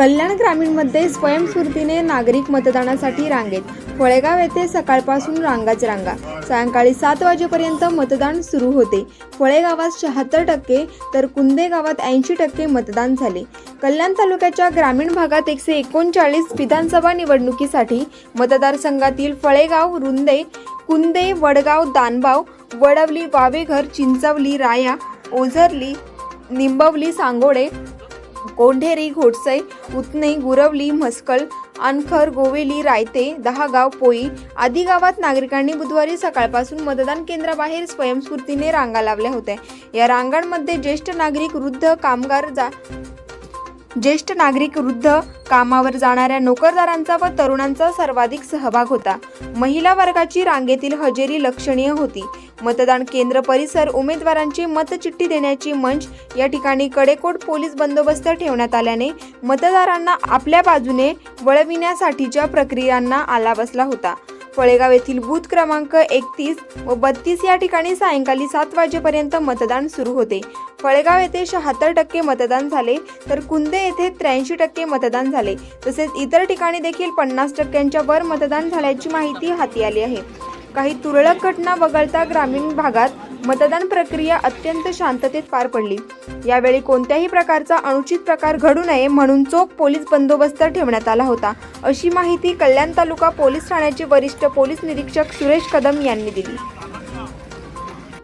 कल्याण ग्रामीणमध्ये स्वयंस्फूर्तीने नागरिक मतदानासाठी रांगेत. फळेगाव येथे सकाळपासून रांगाच रांगा. सायंकाळी सात वाजेपर्यंत मतदान सुरू होते. फळेगावात शहात्तर टक्के तर कुंदे गावात ऐंशी टक्के मतदान झाले. कल्याण तालुक्याच्या ग्रामीण भागात एकशे एकोणचाळीस विधानसभा निवडणुकीसाठी मतदारसंघातील फळेगाव रुंदे कुंदे वडगाव दानबाव वडवली वावेघर चिंचवली राया ओझरली निंबवली सांगोडे कोंढेरी घोटसई उतने गुरवली म्हसकल अनखर गोवेली रायते दहागाव पोई आदी गावात नागरिकांनी बुधवारी सकाळपासून मतदान केंद्राबाहेर स्वयंस्फूर्तीने रांगा लावल्या होत्या. या रांगांमध्ये ज्येष्ठ नागरिक वृद्ध कामगार जा ज्येष्ठ नागरिक वृद्ध कामावर जाणाऱ्या नोकरदारांचा व तरुणांचा सर्वाधिक सहभाग होता. महिला वर्गाची रांगेतील हजेरी लक्षणीय होती. मतदान केंद्र परिसर उमेदवारांची मतचिठ्ठी देण्याची मंच या ठिकाणी कडेकोट पोलीस बंदोबस्त ठेवण्यात आल्याने मतदारांना आपल्या बाजूने वळविण्यासाठीच्या प्रक्रियांना आला बसला होता. फळेगाव येथील बूथ क्रमांक एकतीस व बत्तीस या ठिकाणी सायंकाळी सात वाजेपर्यंत मतदान सुरू होते. फळेगाव येथे शहात्तर टक्के मतदान झाले तर कुंदे येथे त्र्याऐंशी टक्के मतदान झाले. तसेच इतर ठिकाणी देखील पन्नास टक्क्यांच्या वर मतदान झाल्याची माहिती हाती आली आहे. काही तुरळक घटना वगळता ग्रामीण भागात मतदान प्रक्रिया अत्यंत शांततेत पार पडली. यावेळी कोणत्याही प्रकारचा अनुचित प्रकार घडू नये म्हणून चोख पोलीस बंदोबस्त ठेवण्यात आला होता. अशी माहिती कल्याण तालुका पोलीस ठाण्याचे वरिष्ठ पोलीस निरीक्षक सुरेश कदम यांनी दिली.